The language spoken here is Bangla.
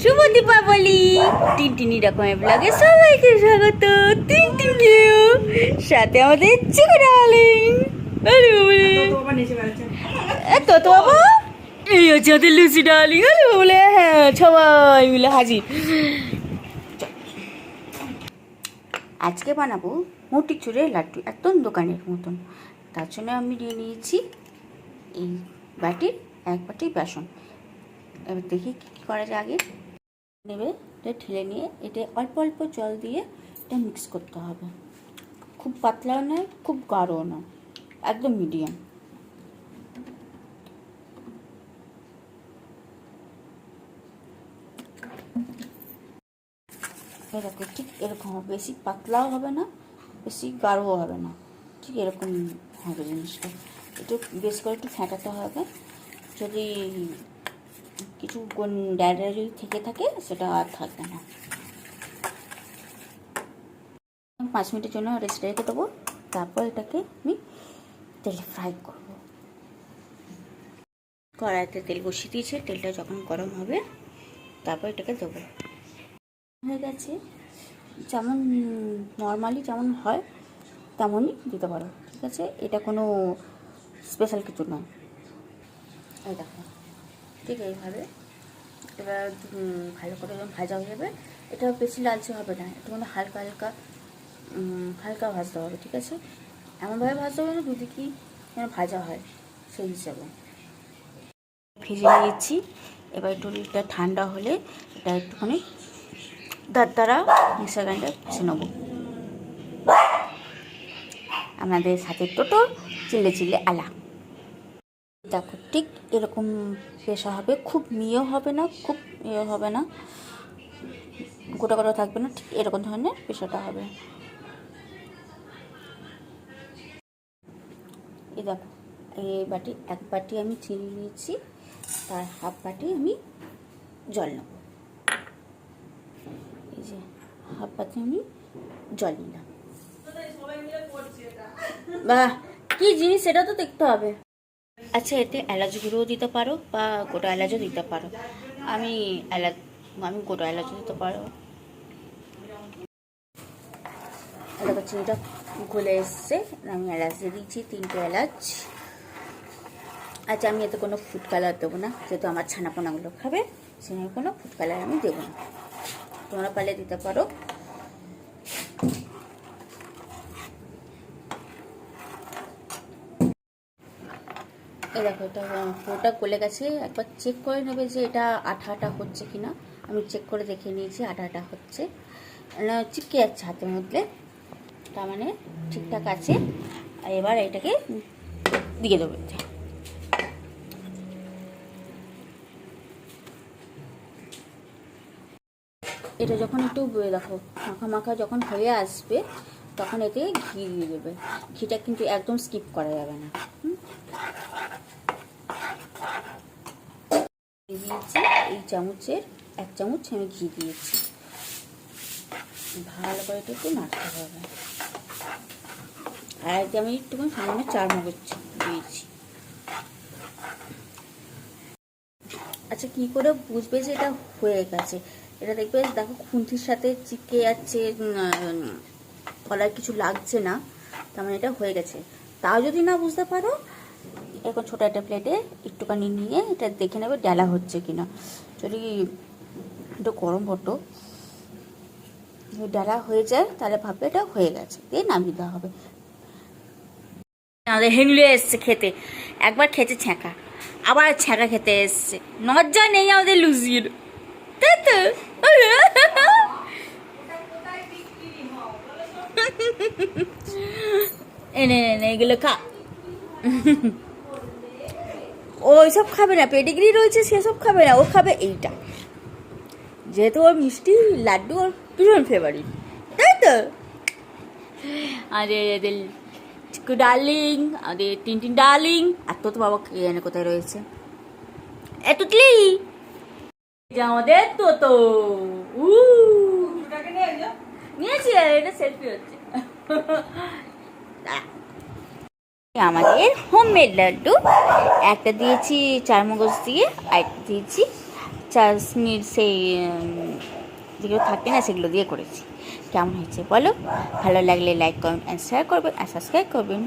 শুভ দীপাবলি টিনটিনি রকমের ব্লগে সবাইকে স্বাগত। টিনটিনিও সাথে আমাদের চিকু ডার্লিং আরে তো তো বাবা। এই হচ্ছে আমাদের লুচি ডার্লিং আরে বলে হ্যাঁ সবাই মিলে হাজির। আজকে বানাবো মোটি চুরের লাড্ডু, একদম দোকানের মতন। তার জন্য আমি নিয়ে নিয়েছি এই বাটির এক বাটি বেসন। এবার দেখি কী কী করা যায় আগে। নেবে, এটা ঠেলে নিয়ে এটা অল্প অল্প জল দিয়ে এটা মিক্স করতে হবে। খুব পাতলাও নয়, খুব গাঢ়ও নয়, একদম মিডিয়াম এরকম ঠিক এরকম হবে, বেশি পাতলাও হবে না, বেশি গাঢ়ও হবে না। ঠিক এরকম হবে জিনিসটা। একটু বেশ করে একটু ফেটাতে হবে। যদি কিছু ডায়রা থেকে থাকে, সেটা আর থাকবে না। পাঁচ মিনিটের জন্য রেস্ট রেখে দেবো। তারপর এটাকে আমি তেলে ফ্রাই করব। কড়াইতে তেল বসিয়ে দিয়েছে, তেলটা যখন গরম হবে, তারপর এটাকে দেবো। হয়ে গেছে। যেমন নর্মালি যেমন হয়, তেমনই দিতে পারো। ঠিক আছে? এটা কোনো স্পেশাল কিছু নয়। এই দেখো। ঠিক এইভাবে। এবার ভালো করে যখন ভাজা হয়ে যাবে। এটা বেশি লালচে হবে না। একটু মানে হালকা হালকা হালকা ভাজতে হবে, ঠিক আছে? এমনভাবে ভাজতে হবে না দুদিকেই যেন ভাজা হয়, সেই হিসাবে। ভেজে নিয়েছি। এবার একটু এটা ঠান্ডা হলে এটা একটুখানি দাঁত দ্বারা মিক্সার গ্রাইন্ডার পিষে নেব। আমাদের সাথে টোটো চিল্লে চিল্লে আলা। দেখো, ঠিক এরকম পেশা হবে। খুব মিয়েও হবে না, খুব ইয়ে হবে না। গোটা গোটা থাকবে না, ঠিক এরকম ধরনের পেশাটা হবে। এই দেখো, এই বাটি, এক বাটি আমি চিনি নিয়েছি, তার হাফ বাটি আমি জল নেব। এই যে, হাফ বাটি আমি জল নিলাম। বাহ, কি জিনিস, সেটা তো দেখতে হবে। আচ্ছা এতে এলাচ গুঁড়োও দিতে পারো বা গোটা এলাচও দিতে পারো? আমি এলাচ আমি গোটা এলাচও দিতে পারো। দেখো গলে এসছে। আমি এলাচ দিয়ে দিচ্ছি, তিনটে এলাচ। আচ্ছা আমি এতে কোনো ফুড কালার দেবো না, যেহেতু আমার ছানাপোনাগুলো খাবে সেখানে কোনো ফুড কালার আমি দেবো না। তোমরা পারলে দিতে পারো। এই দেখো, এটা পুরোটা গলে গেছে। একবার চেক করে নেবে যে এটা আঠা আঠা হচ্ছে কি না আমি চেক করে দেখে নিয়েছি আঠা আঠা হচ্ছে চিপকে যাচ্ছে হাতের মধ্যে। তার মানে ঠিকঠাক আছে। এবার এটাকে দিয়ে দেবো। এটা যখন একটু দেখো, মাখা মাখা যখন হয়ে আসবে তখন এতে ঘি দিয়ে দেবে। ঘিটা কিন্তু একদম স্কিপ করা যাবে না? দিয়েছি এই চামচের এক চামচ আমি ঘি দিয়েছি। ভালো করে একটু নাড়তে হবে। আর এতে আমি একটুখানি সামান্য চার মগজ দিয়েছি। আচ্ছা কি করে বুঝবে যে এটা হয়ে গেছে? এটা দেখবে, দেখো, খুন্তির সাথে চিপকে যাচ্ছে উম, কিছু লাগছে না। তার মানে এটা হয়ে গেছে। তাও যদি না বুঝতে পারো এখন ছোটো একটা প্লেটে একটুখানি নিয়ে এটা দেখে নেবে ডালা হচ্ছে কিনা। যদি একটু গরম হতো ডালা হয়ে যায় তাহলে ভাববে এটা হয়ে গেছে। দিয়ে নামিয়ে দেওয়া হবে। আমাদের হেংলে এসছে খেতে। একবার খেতে ছ্যাঁকা। আবার ছ্যাঁকা খেতে এসছে। নজ্জা নেই আমাদের লুজির। তাই তো? এনে এনে এগুলো খা। ও ওইসব খাবে না, পেডিগ্রি রয়েছে সেসব খাবে না, ও খাবে এইটা। যেহেতু ওর মিষ্টি, লাড্ডু ওর ভীষণ ফেভারিট তাই তো? আরে, এদের চিকু ডার্লিং আমাদের টিন টিন ডার্লিং, আর তো বাবা জানে কোথায় রয়েছে? এ তুতলি! এটা আমাদের তো তো উ নিয়েছি আমাদের হোমমেড লাড্ডু। একটা দিয়েছি চার মগজ দিয়ে, আর একটা দিয়েছি চাশমির সেই যেগুলো থাকে না, সেগুলো দিয়ে করেছি। কেমন হয়েছে বলো? ভালো লাগলে লাইক কমেন্ট অ্যান্ড শেয়ার করবেন, আর সাবস্ক্রাইব করবেন।